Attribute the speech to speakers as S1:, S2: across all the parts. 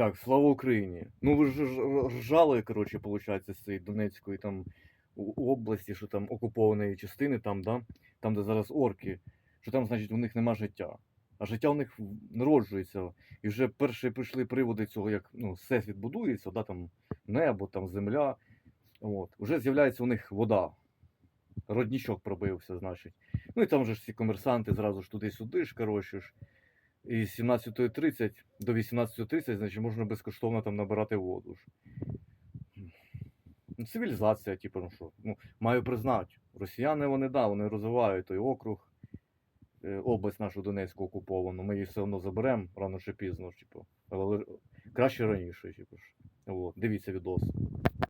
S1: Так, слава Україні. Ну ви ж ржали, коротше, виходить, з цієї Донецької там області, що там окупованої частини, там, да? там, де зараз орки, що там, значить, у них нема життя. А життя у них народжується. І вже перші прийшли приводи цього, як ну, всесвіт будується, да, там небо, там земля. От. Уже з'являється у них вода. Роднічок пробився, значить. Ну і там же ж ці комерсанти зразу ж туди-сюди ж, коротше ж. І з 17.30 до 18.30, значить, можна безкоштовно там набирати воду. Ну, цивілізація, типу, ну що. Ну, маю признати, росіяни вони да, вони розвивають той округ, е, область нашу Донецьку окуповану. Ми її все одно заберемо рано чи пізно, типу. Але краще раніше, типу. От, дивіться відос.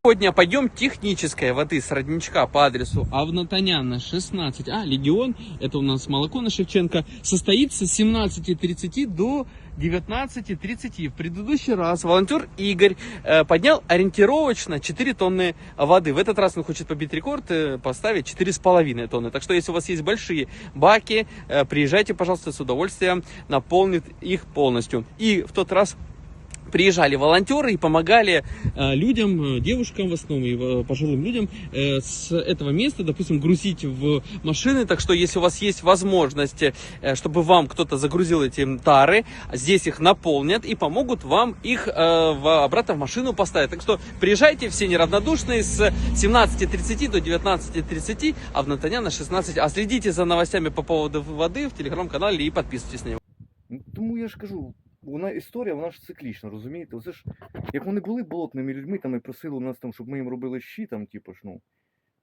S2: Сегодня пойдем технической воды с родничка по адресу Авнатоняна 16А, Легион, это у нас молоко на Шевченко, состоится с 17.30 до 19.30. В предыдущий раз волонтер Игорь э, поднял ориентировочно 4 тонны воды. В этот раз он хочет побить рекорд, э, поставить 4,5 тонны. Так что, если у вас есть большие баки, э, приезжайте, пожалуйста, с удовольствием наполнит их полностью. И в тот раз приезжали волонтеры и помогали э, людям, э, девушкам в основном и э, пожилым людям с этого места, допустим, грузить в машины. Так что, если у вас есть возможность, чтобы вам кто-то загрузил эти тары, здесь их наполнят и помогут вам их обратно в машину поставить. Так что приезжайте, все неравнодушные, с 17.30 до 19.30, а в Натаняна 16. А следите за новостями по поводу воды в телеграм-канале и подписывайтесь на него.
S1: Ну, тому я ж кажу, вона історія, вона ж циклічна, розумієте? Оце ж, як вони були болотними людьми, там і просили у нас там, щоб ми їм робили щі, там, типу ж, ну.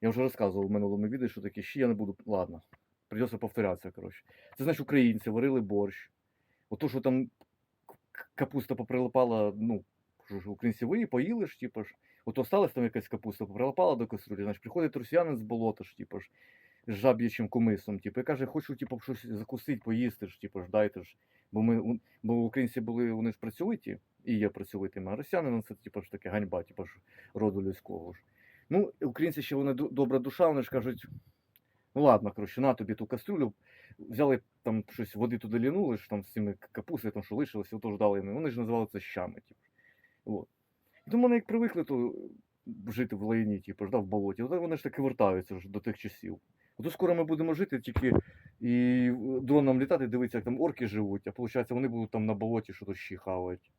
S1: Я вже розказував в минулому відео, що таке щі, я не буду. Ладно. Придеться повторятися, коротше. Це значить українці варили борщ. Ото, що там капуста поприлипала, ну, що ж, українці ви поїли ж, типу ж. Ото осталась там якась капуста, поприлипала до каструлі, значить, приходить росіянин з болота ж, типу ж, з жаб'ячим кумисом, типу, і каже, хочу, типу, щось закусити, поїсти ж, типу ж, дайте ж. Бо ми, бо українці були, вони ж працьовиті, і є працьовитими, а росіяни, це типу ж таке ганьба, типу ж роду людського ж. Ну, українці ще вони добра душа, вони ж кажуть, ну ладно, коротше, на тобі ту кастрюлю, взяли там щось, води туди лінули, ж там з цими к- капустою, там що лишилося, отож дали. Вони ж називали це щами, типу. От. І тому вони як привикли то жити в лайні, типу, ж, да, в болоті, от вони ж таки вертаються вже до тих часів. Ото скоро ми будемо жити тільки і дроном літати, дивитися, як там орки живуть, а виходить, вони будуть там на болоті щось ще щі хавають.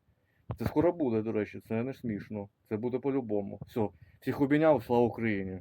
S1: Це скоро буде, до речі, це не смішно. Це буде по-любому. Все, всіх обійняв, слава Україні.